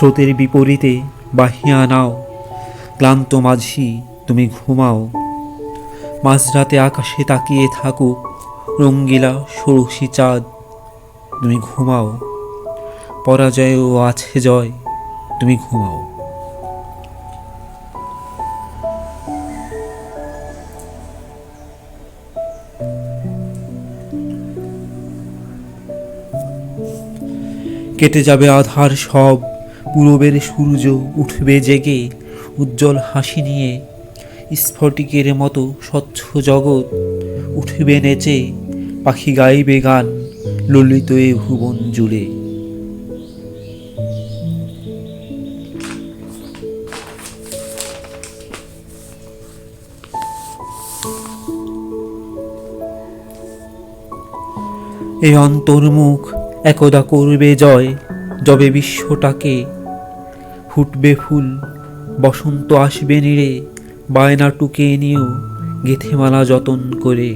স্রোতের বিপরীতে বাহিয়া নাও। ক্লান্ত মাঝি, তুমি ঘুমাও। মাঝরাতে আকাশে তাকিয়ে থাকুক রঙ্গিলা ষোড়শী চাঁদ। তুমি ঘুমাও। পরাজয়ও আছে জয়, তুমি ঘুমাও। কেটে যাবে আধার সব পূরবের সূর্য উঠবে জেগে, উজ্জ্বল হাসি নিয়ে স্ফটিকের মতো স্বচ্ছ জগৎ উঠবে নেচে, পাখি গাইবে গান ললিত এ ভুবন জুড়ে। এই অন্তর্মুখ একদা করবে জয়, যবে বিশ্বটাকে ফুটবে ফুল বসন্ত আসবে নেড়ে বায়না টুকে নিয়েও গেথেমালা যতন করে।